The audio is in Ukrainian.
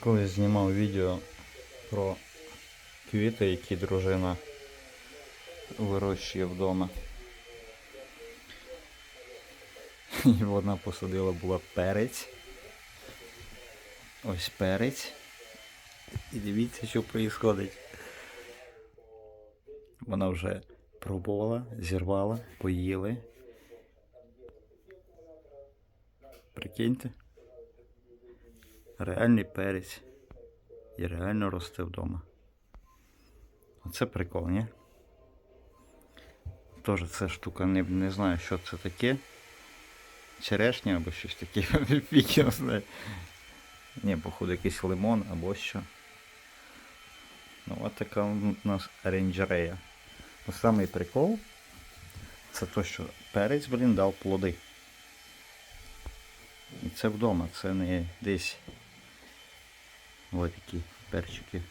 Колись знімав відео про квіти, які дружина вирощує вдома. І вона посадила була перець. Ось перець. І дивіться, що відбувається. Вона вже пробувала, зірвала, поїли. Прикиньте. Реальний перець. І реально росте вдома. Оце прикол, ні? Тоже ця штука не, не знаю, що це таке. Черешня або щось таке. Його знає. Ні, походу якийсь лимон або що. Ну, от така у нас оранжерея. Ну, самий прикол це то, що перець, блін, дав плоди. І це вдома, це не десь. Ось такі перчики.